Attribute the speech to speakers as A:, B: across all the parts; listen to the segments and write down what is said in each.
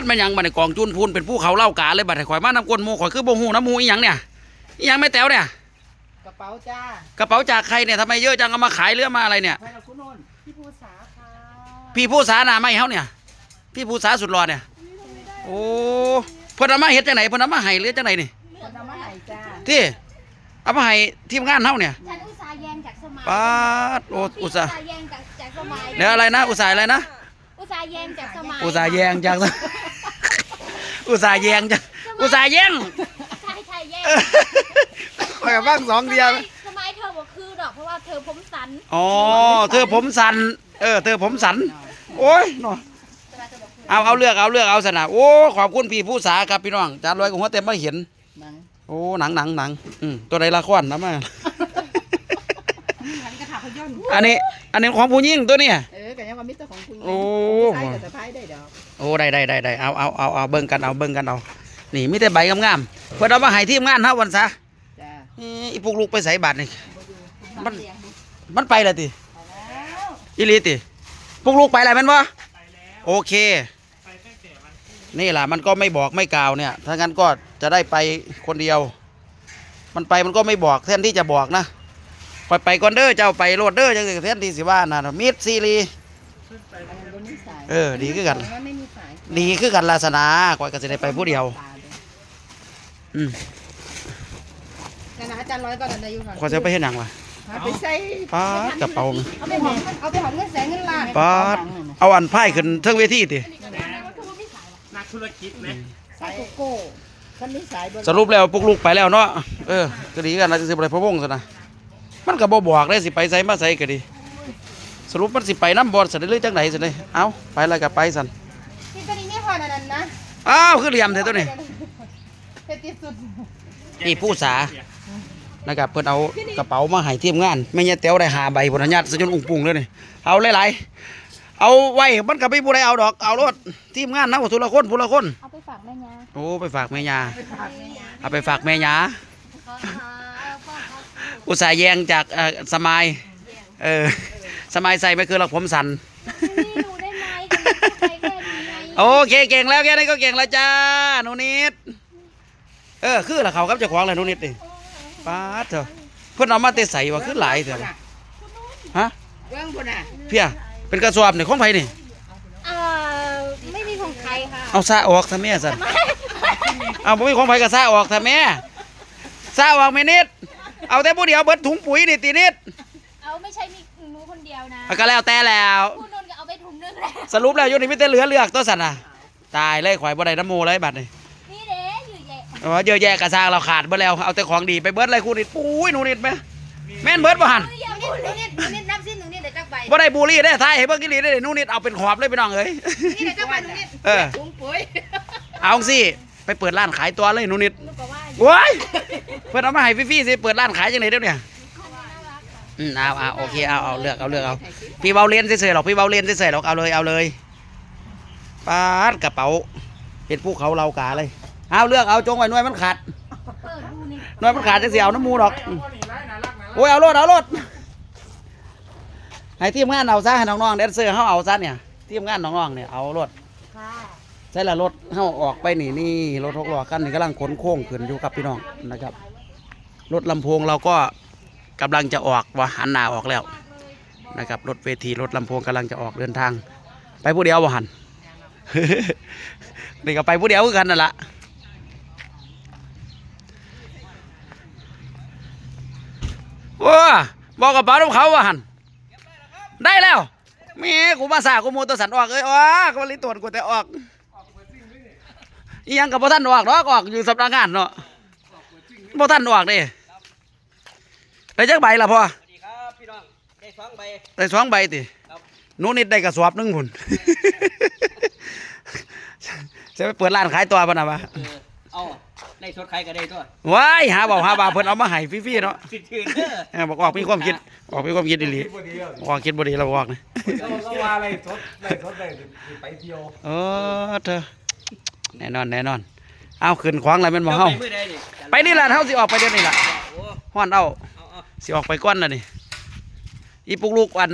A: ดแม่นหยังบัดนี้กองจุนพูนเป็นผู้เขาเล่ากาเลยบัดนี้ข่อยมาน้ำก้นหมูข่อยคือบ่ฮู้น้ำหมูอีหยังเนี่ยอีหยังแม่แต๋วเนี่ย
B: กระเป๋าจ้าก
A: ระเป๋าจากใครเนี่ยทำไมเยอะจังเอามาขายเรือมาอะไรเนี่ย
B: ใครกับคุณโนนพี่ภูษาค่ะ
A: พี่ผู้สาหนาไม่เฮาเนี่ย พี่ผู้สาสุดรอเนี่ยโอ้เพิ่นเอามาเฮ็ดจังไหนเพิ่นเอามาให้หรือจังไหนนี่
B: คนเอามาให้จ้า
A: ที่เอามาให้ทีมงานเฮาเนี่ย
C: ฉันอุตส่าห์แยงจากสมัย
A: ปาดโอ้อุตส่าห์
C: แยงจากจากสมัย
A: เดี๋ยวอะไรนะอุตส่าห์อะไรนะ
C: อุ ตส่าห์แยงจากสมัย
A: อุตส่าห์แยงจัง อุตส่าห์แยงจังอุตส่าห์แยง
C: ใช่ใช่แยง
A: ข่อยก็ฟังสองเดียว
C: สมัยเธอบอกคือดอกเพราะว่าเธอผมสัน
A: อ๋อเธอผมสัน เออ เธอผมสัน โอ้ยเนาะ
C: สมัยเธอบอกคือ
A: เอาเอาเลือกเอาเลือกเอาสนะโอ้ขอบคุณพี่ผู้สาครับพี่น้องจานรวยกับหัวเต็มมาเห็น
B: หนัง
A: โอ้หนังหนังหนังอืมตัวใดละครนะมา
B: หันกระถาพยนต์
A: อันนี้ อันนี้ของผู้หญิงตัวเนี้
B: เออกันยั
A: โอ้
B: ใช่กับสะพายได้ดอก
A: โอ้ได้ได้ได้ได้เอาเอาเอาเอาเบิ่งกันเอาเบิ่งกันเอานี่มีแต่ใบงามๆเพื่อเอามาให้ทีมงานเฮาวันซะ
B: จ้า
A: อีอีพวกลูกไปใส่บาทนี่มัน
B: เสียง
A: มันไปแล้วติ
B: แล้ว
A: อีหลีติพวกลูกไปแล้วแม่นบ่โอเคนี่ล่ะมันก็ไม่บอกไม่กล่าวเนี่ยถ้างั้นก็จะได้ไปคนเดียว มันไปมันก็ไม่บอกแทนที่จะบอกนะคอยไปก่อนเด้อเจ้าไปโลดเด้อจังสิแทนที่สิว่าน่ะมิดซีรี
B: อันนั้นก็มีสาย
A: เออ ดีคือกัน
B: ว่าไม่มีสาย
A: ดีคือกันลาสนาคอยก็สิได้ไปผู้เดียว อืม
B: นั่นนะอาจารย์ร้อยก็นั่นได้อยู่ค่ะ
A: คอยจะไปเฮ็ดหยังวะ
B: หาไปใส่
A: ป๊าดกระเป๋า
B: เอาไปหอมเอาไปหอมเงินแสนเงินล้าน
A: ป๊าดเอาอันไพ่ขึ้นเทิงเวทีติ
D: นักธุรกิจไหม
B: สายโกโก้คันนี้สายบน
A: สรุปแล้วพวกลูกไปแล้วเนาะเออก็ดีกันนะสิบ่ได้พะวงซะนะมันก็บ่บอกได้สิไปไสมาไสก็ดี สรุปมันสิไปน้ำบอลสิได้หรือจังไดสิได้เอาไปแล้วก็ไปสั่น
B: ที่ตัวนี้ไม่พอนั่นนะ
A: อ้าวคือเหลี่ยมแท้ตัวนี้
B: เป็นที่สุด
A: นี่ผู้สานะครับเพิ่นเอากระเป๋ามาให้ทีมงานแม่ยายแต๋วได้หาใบพุ่นนะญาติซะจนอุ้งปุ้งเลยนี่เอาหลายๆเอาไว้มันก็ไม่ผู้ใดเอาดอกเอารถทีมงานเนาะทุละคนผู้ละคน
C: เอาไปฝากแม่ยา
A: โอ้ไปฝากแม่ยาเอาไปฝากแม่ยา
C: ขอขอขอขอ
A: อุตส่าห์แยงจากเอ่อสมายเออ สมายใส่ไม่คือหรอกผมสั่น
C: นี่ดูได้ไหมกันไปแค่นี้ไง
A: โอเคเก่งแล้วแค่นี้ก็เก่งแล้วจ้าหนูนิด เออคือละเขาครับเจ้าของเลยหนูนิดดิป้าดเถอะเพิ่นเอามาเตะใส่ว่าคือหลายเถอะฮะ
B: เบื้องบนอะ
A: เพียเป็นกระสอบนี่ของไผนี่
C: เอ่อไม่มีของใครค่ะ
A: เอาซาออกทำแม่สันเอาบ่มีของไผก็ซาออกทำแม่ซาออกแม่นิด เอาแต่ผู้เดียวเบิดถุงปุ๋ยนี่ตีนิด
C: เอาไม่ใช่ มีหนูคนเดียวนะ
A: เอาก็แล้วแต่แล้ว
C: คุณนนท์ก็เอาไปถุงนึงแล้ว
A: สรุปแล้วอยู่นี่มีแต่เหลือเลือกตัวสันน่ะ ตายเลยข่อยบ่ได้น้ำมูเลยบัดนี่
C: นี่เด้อยู่ใหญ่
A: เอาว่าเยอะแยะกระซางเราขาดเบิดแล้วเอาแต่ของดีไปเบิดเลยครูนิดปุ้ยหนูนิดไหมแม่นเบิดบ่หัน
B: หนูนิดหนูนิดน้ำสิ้นหนูนิดเดี๋ยวจักใบ
A: บ่ได้บูลลี่ได้ทายให้เบิ่งกิลีได้หนูนิดเอาเป็นขอบเลยพี่น้องเอ้ย
B: นี่เดี๋ยวจักใบหนูนิด
A: เออ
B: ถุงปุ๋ย
A: เอาสิไปเปิดร้านขายตัวเลยหนูนิด
C: ลูกก็ว่า
A: โว้ยเพิ่นเอามาให้ฟรีๆสิเปิดร้านขายจังไดเดี๋ยวเนี่ย อืมเอาเอาโอเคเอาเอาเลือกเอาเลือกเอาพี่เบาเลียนเฉยๆหรอกพี่เบาเลียนเฉยๆหรอกเอาเลยเอาเลยปาดกระเป๋าเห็ดภูเขาเรากาเลยเอาเลือกเอาจงไว้หน่วยมันขาด
C: นี่
A: หน่วยมันขาดจังสิเอาน้ำมู
D: หรัก
A: โอ้ยเอารถเอารถให้ทีมงานเอาซะให้น้องๆแดนเซอร์เฮาเอาซะเนี่ยทีมงานน้องๆเนี่ยเอารถใช่ละรถเฮาออกไปนี่นี่รถหกล้อคันนี้กำลังขนโค้งขึ้นอยู่กับพี่น้องนะครับ รถลำโพงเราก็ กำลังจะออกว่าหันหน้าออกแล้วนะครับรถเวทีรถลำโพงกำลังจะออกเดินทาง ไปผู้เดียวบ่หันนี่ก็ไปผู้เดียวกันนั่นละว้าบอกกับป้าลูกเขาว่าหันได้แล้วแม่กูมาสากูมูตัวสันออกเอ้ยว้ากูมาลิตรวจกูแต่ออกอียังกับพ่ท่านออกเนาะออกอยู่สำนักงานเนาะพ่ท่านออกเด้ ได้จักใบละพ่อ
E: สวัสดีครับพี่น้องได้สองใบ
A: ได้สองใบติ
E: ครับ
A: หนูนิดได้กระสอบหนึงพุ่นจะไปเปิดร้านขายตัวปะนะวะ
E: เออเอาได้สดใครก็ได้ตัว
A: ว้ายหาบอกหาบาเพิ่นเอามาให้ฟรีๆเนาะ
E: สิถือเด้อ
A: เออบอกออกมีความคิดออกมีความคิดดี
D: พอดีอะ
A: ๆออกคิดบ่ดีเราบอกนะ
D: เราเราว่าอะไรทดอะไรทดได้ไปเที่ยว
A: เออเธอแน่นอนแน่นอน เอาขึ้นขวางอะไรเป็นบ่เฮา
E: ไปมื้อใดนี่
A: ไปนี่ล่ะเฮาสิออกไปเดี๋ยวนี้ล่ะ
E: โอ้
A: ฮ้อนเอา
E: เอาเอา
A: สิออกไปก่อนน่ะนี่อีปุกลูกอัน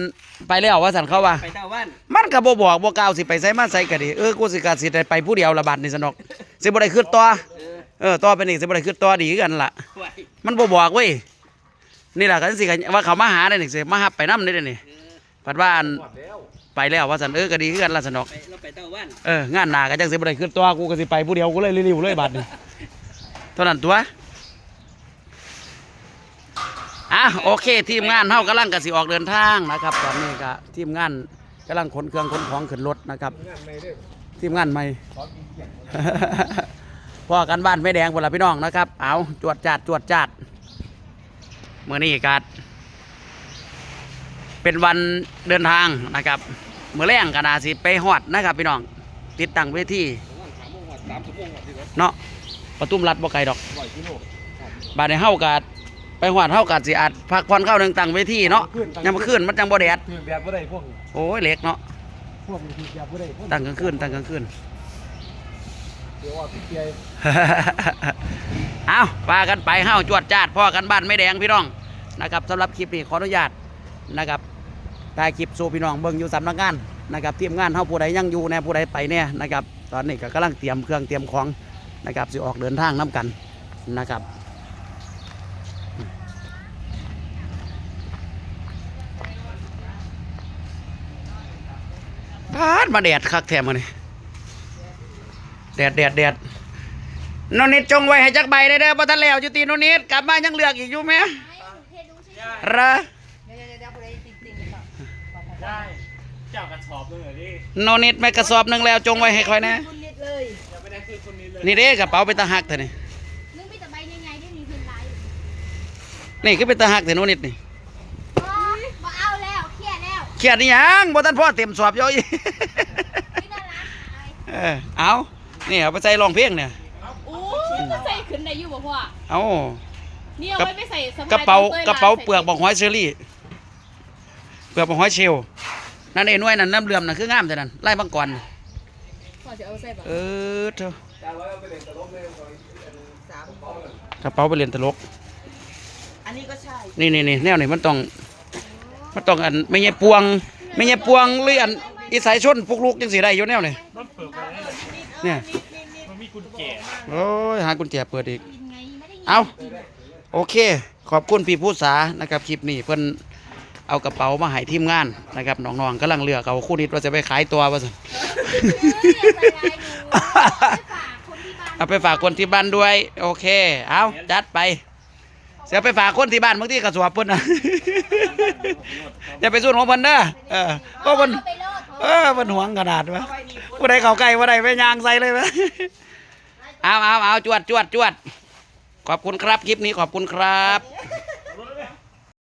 A: ไปแล้วว่าสันเขาว่า
E: ไปเต้าบ้าน
A: มันก็บ่บอกบ่กล่าวสิไปไสมาไสก็ดีเออกูสิกะสิได้ไปผู้เดียวละบาดนี่สนอกสิบ่ได้ขึ้นต่อ
E: เออ
A: เออต่อไปนี่สิบ่ได้ขึ้นต่อดีคือกันล่ะ
E: ไหว
A: มันบ่บอกเว้ยนี่ล่ะกันสิกันว่าเขามาหาได้นี่สิมาหับไปนำได้นี่
E: เออ
A: ปัดว่าอัน
D: หมดแล้ว
A: ไปแล้วว่าสันเออก็ดีคือกันล่ะสนอก
E: ไปเราไปเต้าบ้าน
A: เอองานหน้าก็จังสิบ่ได้ขึ้นต่อกูก็สิไปผู้เดียวกูเลยรีบๆเลยบาดนี้เท่านั้นตัว อะโอเค ทีมงานเฮากำลังก็สิออกเดินทางนะครับ ตอนนี้ก็ทีมงานกำลังขนเครื่องขนของขึ้นรถนะครับ
D: งานในเรื่อง
A: ทีมงานใหม่
D: ขอกินเกียรติ
A: พ่อกันบ้านไม่แดงพนละพี่น้องนะครับ เอาจวดจัดจวดจัดเมื่อนี้กัดเป็นวันเดินทางนะครับเมื่อแรงกันอาสิไปฮอดนะครับพี่น้อง ติดตั้งเวที
D: สามโมงสามชั่วโมงหมดที่รถ
A: เนาะประตุ้มรัดบ่ไกลดอก
D: ร้อยกิโล
A: บาดในเฮากัด ไปฮอดเฮากัดสิอาจพักผ่อนเข้าหนึ่งตั้งเวทีเนาะยังมาขึ้นมันจังบ่แดด
D: คือแบบบ่ได้พวก
A: โอ้ยเล็กเนาะ
D: พวกมันคือแบบบ่ได้พวก
A: ตั้งกลางคืนตั้งกลางคืน
D: เดี๋ยวว่าพี่เกียร์
A: เอาปากันไปเฮ้าจวดจาดพ่อกันบ้านไม่แดงพี่น้องนะครับสำหรับคลิปนี้ขออนุญาตนะครับถ่ายคลิปสู่พี่น้องเบิ่งอยู่สำนักงานนะครับทีมงานเฮาผู้ใดยังอยู่แน่ผู้ใดไปเนี่ยนะครับ ตอนนี้ก็กำลังเตรียมเครื่องเตรียมของนะครับสิออกเดินทางน้กันนะครับพาด มาแดดคักแถมมานี่แดดแดดแดดโนนิดจงไว้ให้จักใบได้เด้อบ่ทันแล้วจุตีโนนิดกลับมายังเหลือกอีกอยู่ไหม
C: ให้หนูเทดูสิ
A: เหรอ
B: เดี๋ยวเดี๋ยวเดี๋ยวผู้ใดจริงๆครับ
D: ได้เจ้ากระสอบเลยเหรอดิ
A: โนนิดไม่กระสอบหนึงแล้วจงไว้ให้ค่อยนะ
B: คุณนิดเลย
D: ยังไม่ได้คือคนนี้เลย
A: นี่เด้กระเป๋าเป็นตาหักเถอะนี่
C: นึกไม่แต่ใบยังไงที่มีพื้นลายอยู่
A: นี่คือเป็นตาหักเถอะโนนิดนี่
C: อ๋อมาเอาแล้วเครียดแล้ว
A: เครียดนี่ยังบ่ทันพ่อเต็มสอบอยู่อีก
C: ไม่น่ารักอะไร
A: เออเอานี่เอาไปใส่รองเพลงเนี่ย
F: โอ้ยจะใส่ขึ้นได้อยู่บ่พ่อ
A: เอา
F: นี่เอาไว้ไปใส่สะพาย
A: กระเป๋า
F: ตอนต้ย
A: กระเป๋า
F: ใส่
A: เปลือกบอกหอยเชอรี่ เปลือกบอกหอยเชลลนั่นเอ้หน่วยนั่นน้ำเหลื่อมน่ะคืองามแต่นั่นไล่บังกรน่ะ
F: พ่อจะเอาใส่บ่
A: เออเถอะ
D: จ้าไว้เอาไปเล่นตลกเลย
B: สาม
A: กระเป๋าไปเรียนตลก
B: อันนี้ก็ใช่
A: นี่นี่นี่แนวนี่มันต้อง มันต้องอันไม่ใช่ปวง ไม่ใช่ปวงหรืออันอีสายชนพวกลูกจังสีได้อยู่แนวนี่
D: มันเปิดไปได้เลย
A: เนี่ย
D: มันมีกุญแจ
A: โอ้ยหากุญแจเปิดอีก เอาโอเค ขอบคุณพี่ผู้สานะครับคลิปนี้เพิ่นเอากระเป๋ามาให้ทีมงานนะครับน้องๆกำลังเลือกเอาคู่นิดว่าจะไปขายตัวว่าสิ
C: เอาไปฝากคนที่บ้าน
A: ด้วย โอเค เอาจัดไป สียไปฝากคนที่บ้านบางทีกระสวบเพิ่นนะอย่าไปสู้ของเพิ่นเด้อเออก็เพิ่น
C: เออ
A: เออมันหวงขนาดวะผู้ใดเข้าใกล้ผู้ใดไปยางใส่เลยวะเอาเอาเอาจวดจวดจวดขอบคุณครับคลิปนี้ขอบคุณครับ